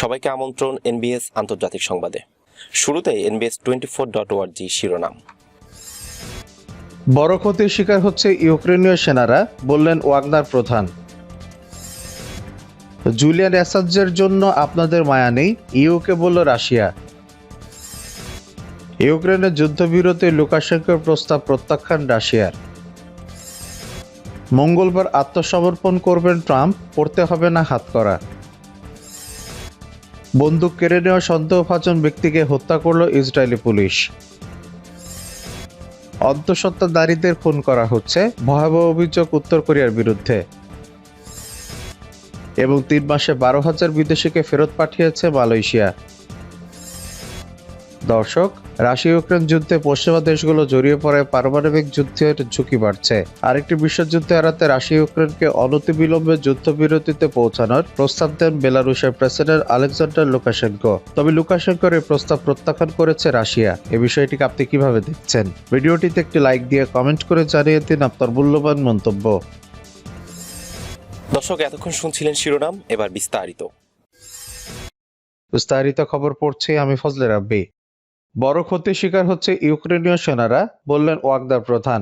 সবাইকে আমন্ত্রণ এনবিএস আন্তর্জাতিক সংবাদে। শুরুতে এনবিএস টোয়েন্টি ফোর ডট ওয়ার্জি শিরোনাম। বড় ক্ষতির শিকার হচ্ছে ইউক্রেনীয় সেনারা, বললেন ওয়াগনার প্রধান। জুলিয়ান অ্যাসাঞ্জের জন্য আপনাদের মায়া নেই, ইউকে বলল রাশিয়া। ইউক্রেনের যুদ্ধবিরতি লুকাশেঙ্কোর প্রস্তাব প্রত্যাখ্যান রাশিয়ার। মঙ্গলবার আত্মসমর্পণ করবেন ট্রাম্প, পড়তে হবে না হাতকড়া বন্দুক কেড়ে নেওয়া সন্দেহভাজন ব্যক্তিকে হত্যা করল ইসরায়েলি পুলিশ। অন্তঃসত্ত্বা নারীদের খুন করা হচ্ছে, ভয়াবহ অভিযোগ উত্তর কোরিয়ার বিরুদ্ধে। এবং তিন মাসে বারো হাজার বিদেশিকে ফেরত পাঠিয়েছে মালয়েশিয়া। দর্শক রাশিয়া ইউক্রেন যুদ্ধে পশ্চিমা দেশগুলো জড়িয়ে পড়ায় পারমাণবিক যুদ্ধের ঝুঁকি বাড়ছে। আরেকটি বিশ্বযুদ্ধ এড়াতে রাশিয়া ইউক্রেনকে অনতিবিলম্বে যুদ্ধবিরতিতে পৌঁছানোর প্রস্তাব দেন বেলারুশের প্রেসিডেন্ট আলেকজান্ডার লুকাশেঙ্কো। তবে লুকাশেঙ্কোর এই প্রস্তাব প্রত্যাখ্যান করেছে রাশিয়া। এ বিষয়টিকে আপনি কীভাবে দেখছেন? ভিডিওটিতে একটি লাইক দিয়ে কমেন্ট করে জানিয়ে দিন আপনার মূল্যবান মন্তব্য। দর্শক এতক্ষণ শুনছিলেন শিরোনাম এবার বিস্তারিত। বিস্তারিত খবর পড়ছি আমি ফজলে রাব্বি। বড় ক্ষতির শিকার হচ্ছে ইউক্রেনীয় সেনারা, বললেন ওয়াগদার প্রধান।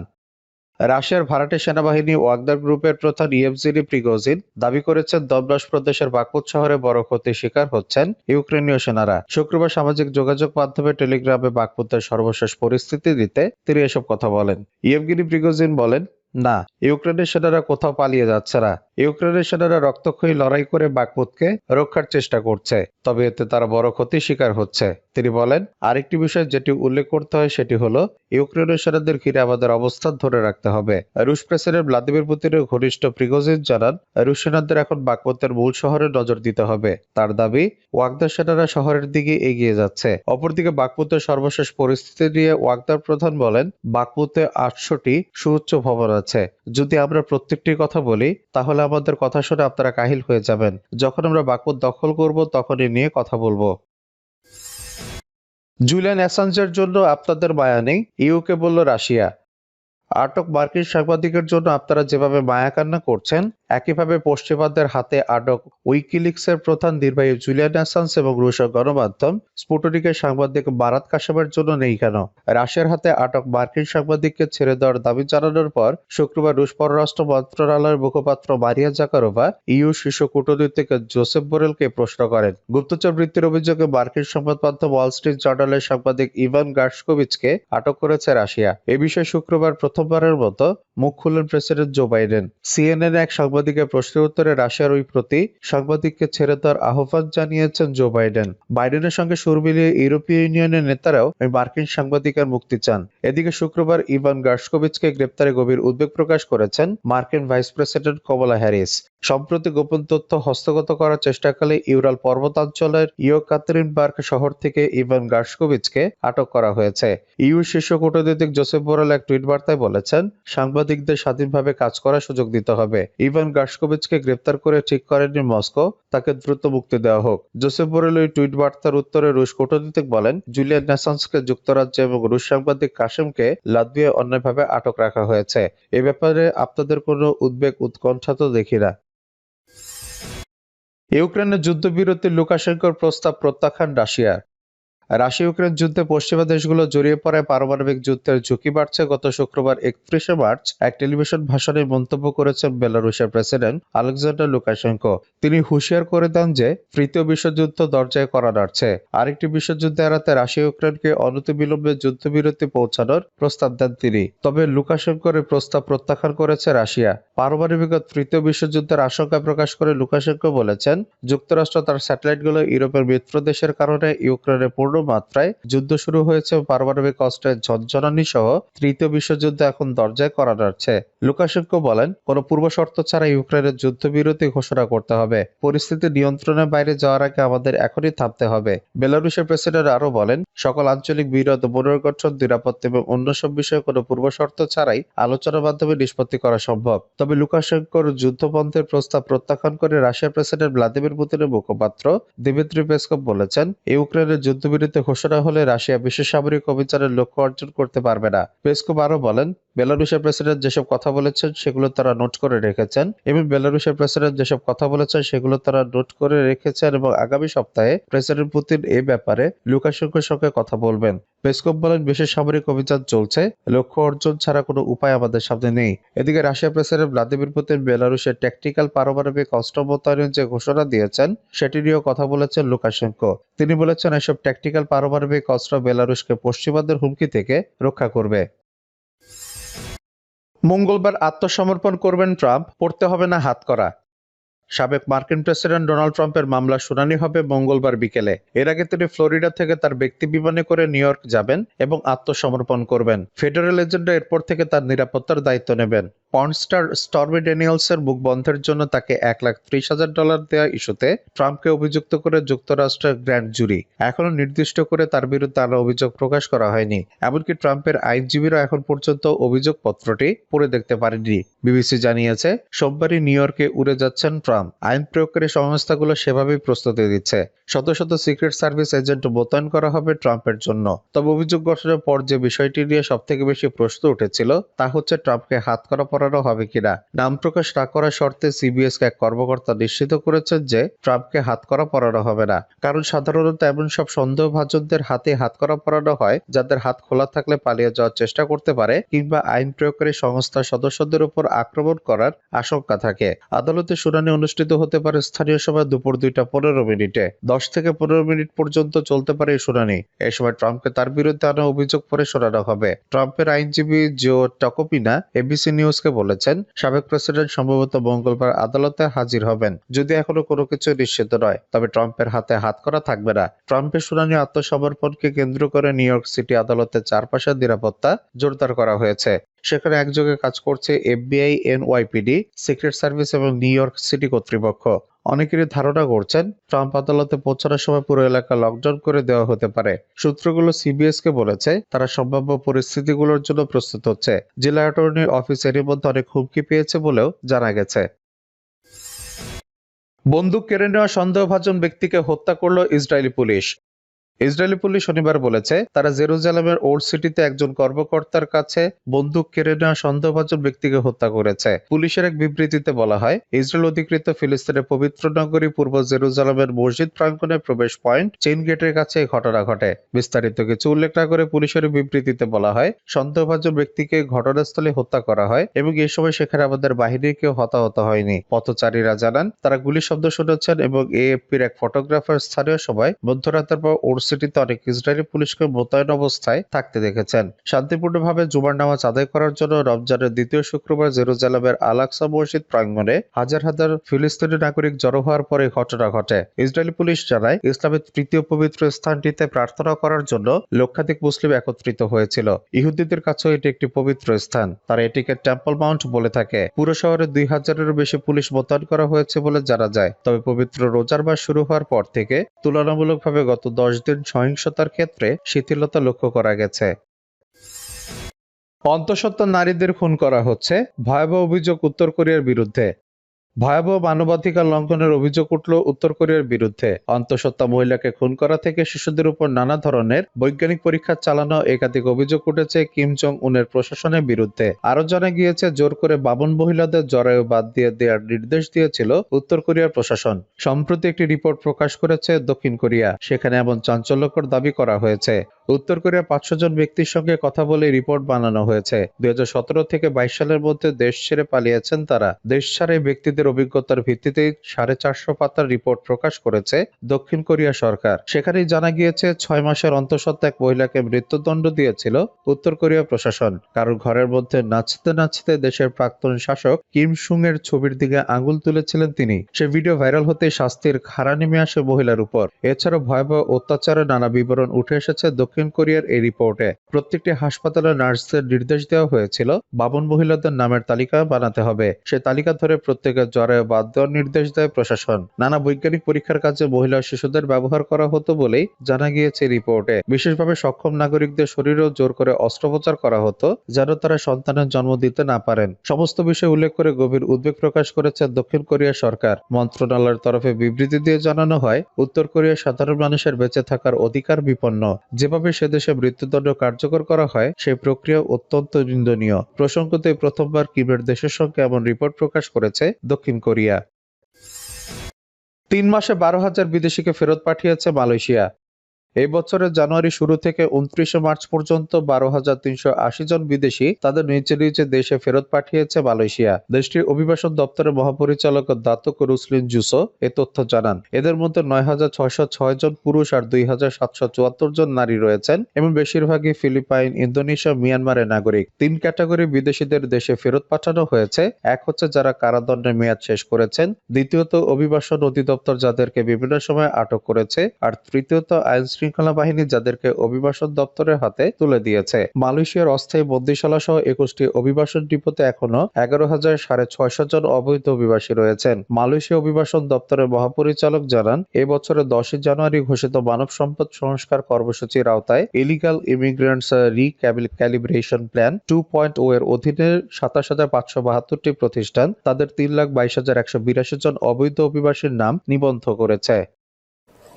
রাশিয়ার ভাড়াটে সেনাবাহিনী ওয়াগদার গ্রুপের প্রধান ইয়েভজেরি প্রিগোজিন দাবি করেছেন দবলাস প্রদেশের বাকুত শহরে বড় ক্ষতির শিকার হচ্ছেন ইউক্রেনীয় সেনারা। শুক্রবার সামাজিক যোগাযোগ মাধ্যমে টেলিগ্রামে বাকপুতের সর্বশেষ পরিস্থিতি দিতে তিনি এসব কথা বলেন। ইয়েভগিরি প্রিগোজিন বলেন, না, ইউক্রেনের সেনারা কোথাও পালিয়ে যাচ্ছে না। ইউক্রেনের সেনারা রক্তক্ষয়ী লড়াই করে বাকপুতকে রক্ষার চেষ্টা করছে, তবে এতে তারা বড় ক্ষতির শিকার হচ্ছে। তিনি বলেন, আরেকটি বিষয় যেটি উল্লেখ করতে হয় সেটি হলো, ইউক্রেনের সেনাদের ঘিরে আমাদের অবস্থান ধরে রাখতে হবে। রুশ প্রেসিডেন্ট ভ্লাদিমির পুতিনের ঘনিষ্ঠ প্রিগোজিন জানান, রুশ সেনাদের এখন বাকপুতের মূল শহরে নজর দিতে হবে। তার দাবি, ওয়াগদার সেনারা শহরের দিকে এগিয়ে যাচ্ছে। অপরদিকে বাকপুতের সর্বশেষ পরিস্থিতি নিয়ে ওয়াগদার প্রধান বলেন, বাকপুতে আটশোটি সুউচ্চ ভবন আছে। যদি আমরা প্রত্যেকটির কথা বলি, তাহলে আমাদের কথা শুনে আপনারা কাহিল হয়ে যাবেন। যখন আমরা বাকুর দখল করব, তখনই নিয়ে কথা বলব। জুলিয়ান অ্যাসাঞ্জের জন্য আপনাদের মায়া নেই? ইউকে বলল রাশিয়া। আটক মার্কিন সাংবাদিকের জন্য আপনারা যেভাবে মায়া কান্না করছেন একইভাবে পশ্চিমাদের হাতে আটক উইকিলিক্সের প্রধান নির্বাহী জুলিয়ান অ্যাসান্স এবং রুশ গণমাধ্যম স্পুটনিকের সাংবাদিক বারাত কাশেমের জন্য নেই কেন? রাশিয়ার হাতে আটক মার্কিন সাংবাদিককে ছেড়ে দেওয়ার দাবি জানানোর পর শুক্রবার রুশ পররাষ্ট্র মন্ত্রণালয়ের মুখপাত্র মারিয়া জাকারোভা ইউ শীর্ষ কূটনীতিক জোসেফ বোরেলকে প্রশ্ন করেন। গুপ্তচর বৃত্তির অভিযোগে মার্কিন সংবাদ মাধ্যম ওয়াল স্ট্রিট জার্নালের সাংবাদিক ইভান গার্সকোভিচকে আটক করেছে রাশিয়া। এ বিষয়ে শুক্রবার প্রথমবারের মতো মুখ খুললেন প্রেসিডেন্ট জো বাইডেন। সিএনএন এক সাংবাদিকের প্রশ্নের উত্তরে রাশিয়ার ওই প্রতি সাংবাদিককে ছেড়ে দেওয়ার আহ্বান জানিয়েছেন জো বাইডেন। বাইডেনের সঙ্গে সুর মিলিয়ে ইউরোপীয় ইউনিয়নের নেতারাও ওই মার্কিন সাংবাদিকের মুক্তি চান। এদিকে শুক্রবার ইভান গার্সকোভিচকে গ্রেপ্তারে গভীর উদ্বেগ প্রকাশ করেছেন মার্কিন ভাইস প্রেসিডেন্ট কমলা হ্যারিস। সম্প্রতি গোপন তথ্য হস্তগত করার চেষ্টাকালে ইউরাল পর্বতাঞ্চলের ইও কাতরিনবার্গ শহর থেকে ইভান গার্সকোভিচকে আটক করা হয়েছে। ইউ শীর্ষ কূটনীতিক জোসেফ বোরেল এক টুইট বার্তায় বলেছেন, সাংবাদিকদের স্বাধীনভাবে কাজ করার সুযোগ দিতে হবে। ইভান গার্সকোভিচকে গ্রেপ্তার করে ঠিক করেনি মস্কো, তাকে দ্রুত মুক্তি দেওয়া হোক। জোসেফ বোরেল ওই টুইট বার্তার উত্তরে রুশ কূটনীতিক বলেন, জুলিয়ান ন্যাসান্সকে যুক্তরাজ্য এবং রুশ সাংবাদিক কাশেমকে লাতভিয়ায় অন্যায়ভাবে আটক রাখা হয়েছে। এ ব্যাপারে আপনাদের কোনো উদ্বেগ, উৎকণ্ঠা তো দেখি না। ইউক্রেনের যুদ্ধবিরতির লুকাশেঙ্কোর প্রস্তাব প্রত্যাখ্যান রাশিয়ার। রাশিয়া ইউক্রেন যুদ্ধে পশ্চিমা দেশগুলো জড়িয়ে পড়ায় পারমাণবিক যুদ্ধের ঝুঁকি বাড়ছে। গত শুক্রবার একত্রিশে মার্চ এক টেলিভিশন ভাষণে মন্তব্য করেছেন বেলারুশের প্রেসিডেন্ট আলেকজান্ডার লুকাশেঙ্কো। তিনি হুঁশিয়ার করে দেন যে, তৃতীয় বিশ্বযুদ্ধ দরজায় করা নাড়ছে। আরেকটি বিশ্বযুদ্ধ এড়াতে রাশিয়া ইউক্রেনকে অনতিবিলম্বে যুদ্ধবিরতি পৌঁছানোর প্রস্তাব দেন তিনি। তবে লুকাশেঙ্কোর প্রস্তাব প্রত্যাখ্যান করেছে রাশিয়া। পারমাণবিক তৃতীয় বিশ্বযুদ্ধের আশঙ্কা প্রকাশ করে লুকাশেঙ্কো বলেছেন, যুক্তরাষ্ট্র তার স্যাটেলাইটগুলো ইউরোপের মিত্র দেশের কারণে ইউক্রেনে পূর্ণ মাত্রায় যুদ্ধ শুরু হয়েছে পারমাণবিক অস্ত্রের ঝনঝনানি সহ তৃতীয় বিশ্বযুদ্ধ এখন দরজায় করা নাড়ছে। লুকাশেঙ্কো বলেন, কোনো পূর্ব শর্ত ছাড়া ইউক্রেনের যুদ্ধবিরতি ঘোষণা করতে হবে। পরিস্থিতি নিয়ন্ত্রণের বাইরে যাওয়ার আগে আমাদের এখনই থামতে হবে। বেলারুশের প্রেসিডেন্ট আরও বলেন, সকল আঞ্চলিক বিরোধ, পুনর্গঠন, নিরাপত্তা এবং অন্য সব বিষয়ে কোনো পূর্ব শর্ত ছাড়াই আলোচনার মাধ্যমে নিষ্পত্তি করা সম্ভব। তবে লুকাশেঙ্কোর যুদ্ধবন্ধের প্রস্তাব প্রত্যাখ্যান করে রাশিয়ার প্রেসিডেন্ট ভ্লাদিমির পুতিনের মুখপাত্র দিমিত্রি পেসকভ বলেছেন, ইউক্রেনের যুদ্ধবিরতি ফেব্রুয়ারিতে ঘোষণা হলে রাশিয়া বিশ্ব সামরিক অভিযানের লক্ষ্য অর্জন করতে পারবে না। পেসকোভ আরও বলেন বেলারুশের প্রেসিডেন্ট যেসব কথা বলেছেন, সেগুলো তারা নোট করে রেখেছেন। এবং বেলারুশের প্রেসিডেন্ট যেসব কথা বলেছেন, সেগুলো তারা নোট করে রেখেছেন এবং আগামী সপ্তাহে প্রেসিডেন্ট পুতিন এই ব্যাপারে লুকাশেঙ্কোর সঙ্গে কথা বলবেন। পেসকোভ বলেন, বিশেষ সামরিক অভিযান চলছে। লক্ষ্য অর্জন ছাড়া কোনো উপায় আমাদের সামনে নেই। এদিকে রাশিয়া প্রেসিডেন্ট ভ্লাদিমির পুতিন বেলারুশের ট্যাকটিক্যাল পারমাণবিক অস্ত্র মোতায়েনের যে ঘোষণা দিয়েছেন, সেটি নিয়েও কথা বলেছেন লুকাশেঙ্কো। তিনি বলেছেন, এসব ট্যাকটিক্যাল পারমাণবিক অস্ত্র বেলারুশকে পশ্চিমাদের হুমকি থেকে রক্ষা করবে। মঙ্গলবার আত্মসমর্পণ করবেন ট্রাম্প, পড়তে হবে না হাত করা। সাবেক মার্কিন প্রেসিডেন্ট ডোনাল্ড ট্রাম্পের মামলা শুনানি হবে মঙ্গলবার বিকেলে। এর আগে তিনি ফ্লোরিডা থেকে তার ব্যক্তি বিমানে করে নিউ ইয়র্ক যাবেন এবং আত্মসমর্পণ করবেন। ফেডারেল এজেন্ডা এরপর থেকে তার নিরাপত্তার দায়িত্ব নেবেন। পর্নস্টার স্টর্মি ড্যানিয়েলসের মুখ বন্ধের জন্য তাকে এক লাখ ত্রিশ হাজার ডলার দেওয়া ইস্যুতে ট্রাম্পকে অভিযুক্ত করে যুক্তরাষ্ট্রের গ্র্যান্ড জুরি। এখনও নির্দিষ্ট করে তার বিরুদ্ধে আরও অভিযোগ প্রকাশ করা হয়নি। এমনকি ট্রাম্পের আইনজীবীরা এখন পর্যন্ত অভিযোগপত্রটি পড়ে দেখতে পারেনি বিবিসি জানিয়েছে, সোমবারই নিউ ইয়র্কে উড়ে যাচ্ছেন ট্রাম্প। আইন প্রয়োগকারী সংস্থাগুলো সেভাবেই প্রস্তুতি দিচ্ছে শত শত সিক্রেট সার্ভিস এজেন্ট মোতায়েন করা হবে ট্রাম্পের জন্য। তবে অভিযোগ গঠনের পর যে বিষয়টি নিয়ে সব থেকে বেশি প্রশ্ন উঠেছিল, তা হচ্ছে ট্রাম্পকে হাত করা পড়ানো হবে কিনা? নাম প্রকাশ না করার শর্তে সিবিএস এক কর্মকর্তা নিশ্চিত করেছেন যে ট্রাম্পকে হাত করা পড়ানো হবে না। কারণ সাধারণত এমন সব সন্দেহভাজনদের হাতে হাত করা পড়ানো হয়, যাদের হাত খোলা থাকলে পালিয়ে যাওয়ার চেষ্টা করতে পারে কিংবা আইন প্রয়োগকারী সংস্থার সদস্যদের উপর আক্রমণ করার আশঙ্কা থাকে। আদালতে শুনানি অনুষ্ঠিত হতে পারে স্থানীয় সময় দুপুর দুইটা পনেরো মিনিটে। দশ থেকে পনেরো মিনিট পর্যন্ত চলতে পারে শুনানি। এই সময় ট্রাম্পকে তার বিরুদ্ধে আনা অভিযোগ পরে শোনানো হবে। ট্রাম্পের আইনজীবী জো টকোপিনা, এবিসি নিউজকে বলেছেন, সাবেক প্রেসিডেন্ট সম্ভবত মঙ্গলবার আদালতে হাজির হবেন, যদি এখনও কোনো কিছু নিশ্চিত নয়। তবে ট্রাম্পের হাতে হাত করা থাকবে না। ট্রাম্পের শুনানি আত্মসমর্পণকে কেন্দ্র করে নিউ ইয়র্ক সিটি আদালতের চারপাশের নিরাপত্তা জোরদার করা হয়েছে। সেখানে একযোগে কাজ করছে এফবিআই, এনওয়াইপিডি, সিক্রেট সার্ভিস এবং নিউ ইয়র্ক সিটি কর্তৃপক্ষ। অনেকেরই ধারণা করছেন, ট্রাম্প আদালতে পৌঁছানোর সময় পুরো এলাকা লকডাউন করে দেওয়া হতে পারে। সূত্রগুলো সিবিএস কে বলেছে, তারা সম্ভাব্য পরিস্থিতিগুলোর জন্য প্রস্তুত হচ্ছে। জেলা অ্যাটর্নির অফিস এরই মধ্যে অনেক হুমকি পেয়েছে বলেও জানা গেছে। বন্দুক কেড়ে নেওয়া সন্দেহভাজন ব্যক্তিকে হত্যা করল ইসরায়েলি পুলিশ। ইসরায়েলি পুলিশ শনিবার বলেছে, তারা জেরুজালেমের ওল্ড সিটিতে একজন কর্মকর্তার কাছে বন্দুক কেড়ে নেওয়া সন্দেহভাজন ব্যক্তিকে হত্যা করেছে। পুলিশের এক বিবৃতিতে বলা হয়, ইসরায়েল অধিকৃত ফিলিস্তিনের পবিত্র নগরী পূর্ব জেরুজালেমের মসজিদ প্রাঙ্গণের প্রবেশ পয়েন্ট, চেইন গেটের কাছে এই ঘটনা ঘটে। বিস্তারিত কিছু উল্লেখ না করে পুলিশের বিবৃতিতে বলা হয়, সন্দেহভাজন ব্যক্তিকে ঘটনাস্থলে হত্যা করা হয় এবং এ সময় সেখানে আমাদের বাহিনীর কেউ হতাহত হয়নি। পথচারীরা জানান, তারা গুলি শব্দ শুনেছেন এবং এএফপির এক ফটোগ্রাফার স্থানীয় সময় মধ্যরাতের পর ওর সিটিতে অনেক ইসরায়েলি পুলিশকে মোতায়েন অবস্থায় থাকতে দেখেছেন। শান্তিপূর্ণভাবে জুমার নামাজ আদায় করার জন্য রমজানের দ্বিতীয় শুক্রবার জেরুজালেমের আলাকসা মসজিদ প্রাঙ্গণে হাজার হাজার ফিলিস্তিনি নাগরিক জড়ো হওয়ার পরে ঘটনা ঘটে। ইসরায়েলি পুলিশ জানায়, ইসলামের তৃতীয় পবিত্র স্থানটিতে প্রার্থনা করার জন্য লক্ষাধিক মুসলিম একত্রিত হয়েছিল। ইহুদিদের কাছেও এটি একটি পবিত্র স্থান। তারা এটিকে টেম্পল মাউন্ট বলে থাকে। পুরো শহরে দুই হাজারেরও বেশি পুলিশ মোতায়েন করা হয়েছে বলে জানা যায়। তবে পবিত্র রোজার মাস শুরু হওয়ার পর থেকে তুলনামূলকভাবে গত দশ দিন সহিংসতার ক্ষেত্রে শিথিলতা লক্ষ্য করা গেছে। অন্তঃসত্ত্বা নারীদের খুন করা হচ্ছে। ভয়াবহ অভিযোগ উত্তর কোরিয়ার বিরুদ্ধে। ভয়াবহ মানবাধিকার লঙ্ঘনের অভিযোগ উঠল উত্তর কোরিয়ার বিরুদ্ধে। অন্তঃসত্ত্বা মহিলাকে খুন করা থেকে শিশুদের উপর নানা ধরনের বৈজ্ঞানিক পরীক্ষা চালানো একাধিক অভিযোগ উঠেছে কিম জং উনের প্রশাসনের বিরুদ্ধে। আরও জানা গিয়েছে, জোর করে বামন মহিলাদের জরায়ু বাদ দিয়ে দেওয়ার নির্দেশ দিয়েছিল উত্তর কোরিয়ার প্রশাসন। সম্প্রতি একটি রিপোর্ট প্রকাশ করেছে দক্ষিণ কোরিয়া। সেখানে এমন চাঞ্চল্যকর দাবি করা হয়েছে। উত্তর কোরিয়া পাঁচশো জন ব্যক্তির সঙ্গে কথা বলে রিপোর্ট বানানো হয়েছে। দুই হাজার সতেরো থেকে বাইশ সালের মধ্যে দেশ ছেড়ে পালিয়েছেন তারা। দেশ ছাড়া ব্যক্তিদের অভিজ্ঞতার ভিত্তিতে সাড়ে চারশো পাতার রিপোর্ট প্রকাশ করেছে দক্ষিণ কোরিয়া সরকার। সেখানেই জানা গিয়েছে, ছয় মাসের অন্তঃসত্ত্বা এক মহিলাকে মৃত্যুদণ্ড দিয়েছিল উত্তর কোরিয়া প্রশাসন। কারণ ঘরের মধ্যে নাচতে নাচতে দেশের প্রাক্তন শাসক কিম সুং এর ছবির দিকে আঙুল তুলেছিলেন তিনি। সে ভিডিও ভাইরাল হতে শাস্তির খাড়া নেমে আসে মহিলার উপর। এছাড়াও ভয়াবহ অত্যাচারের নানা বিবরণ উঠে এসেছে দক্ষিণ কোরিয়ার এই রিপোর্টে প্রত্যেকটি হাসপাতালে নার্সদের নির্দেশ দেওয়া হয়েছিল বাবন মহিলাদের নামের তালিকা বানাতে হবে। সে তালিকা ধরে প্রত্যেকের জ্বরে বাদ দেওয়ার নির্দেশ দেয় প্রশাসন। নানা বৈজ্ঞানিক পরীক্ষার কাজে মহিলা শিশুদের ব্যবহার করা হতো বলেই জানা গিয়েছে রিপোর্টে। বিশেষভাবে সক্ষম নাগরিকদের শরীরেও জোর করে অস্ত্রোপচার করা হতো, যেন তারা সন্তানের জন্ম দিতে না পারেন। সমস্ত বিষয় উল্লেখ করে গভীর উদ্বেগ প্রকাশ করেছে দক্ষিণ কোরিয়া সরকার। মন্ত্রণালয়ের তরফে বিবৃতি দিয়ে জানানো হয়, উত্তর কোরিয়ার সাধারণ মানুষের বেঁচে থাকার অধিকার বিপন্ন। যেভাবে সে দেশে মৃত্যুদণ্ড কার্যকর করা হয়, সেই প্রক্রিয়া অত্যন্ত নিন্দনীয়। প্রসঙ্গতে প্রথমবার কিমের দেশের সঙ্গে এমন রিপোর্ট প্রকাশ করেছে দক্ষিণ কোরিয়া। তিন মাসে বারো হাজার বিদেশিকে ফেরত পাঠিয়েছে মালয়েশিয়া। এই বছরের জানুয়ারি শুরু থেকে উনত্রিশে মার্চ পর্যন্ত বারো হাজার তিনশো আশি জন বিদেশি তাদের নিজ নিচে দেশে ফেরত পাঠিয়েছে মালয়েশিয়া। দেশটির অভিবাসন দপ্তরের মহাপরিচালক দাতক রুসলিন জুসো এ তথ্য জানান। এদের মধ্যে নয় হাজার ছয়শো ছয় জন পুরুষ আর দুই হাজার সাতশো চুয়াত্তর জন নারী রয়েছেন এবং বেশিরভাগই ফিলিপাইন, ইন্দোনেশিয়া মিয়ানমারের নাগরিক। তিন ক্যাটাগরি বিদেশিদের দেশে ফেরত পাঠানো হয়েছে। এক হচ্ছে যারা কারাদণ্ডের মেয়াদ শেষ করেছেন। দ্বিতীয়ত অভিবাসন অধিদপ্তর যাদেরকে বিভিন্ন সময় আটক করেছে। আর তৃতীয়ত আইন শৃঙ্খলা বাহিনী যাদেরকে অভিবাসন দপ্তরের হাতে তুলে দিয়েছে। মালয়েশিয়ার অস্থায়ী বন্দিশালা সহ একুশটি অভিবাসন ডিপোতে এখনও এগারো হাজার সাড়ে ছয়শো জন অবৈধ অভিবাসী রয়েছেন। মালয়েশিয়া অভিবাসন দপ্তরের মহাপরিচালক জানান এবছরের দশই জানুয়ারি ঘোষিত মানব সম্পদ সংস্কার কর্মসূচির আওতায় illegal immigrants recalibration plan two point o এর অধীনে সাতাশ হাজার পাঁচশো বাহাত্তরটি প্রতিষ্ঠান, তাদের তিন লাখ বাইশ হাজার একশো বিরাশি জন অবৈধ অভিবাসীর নাম নিবন্ধ করেছে।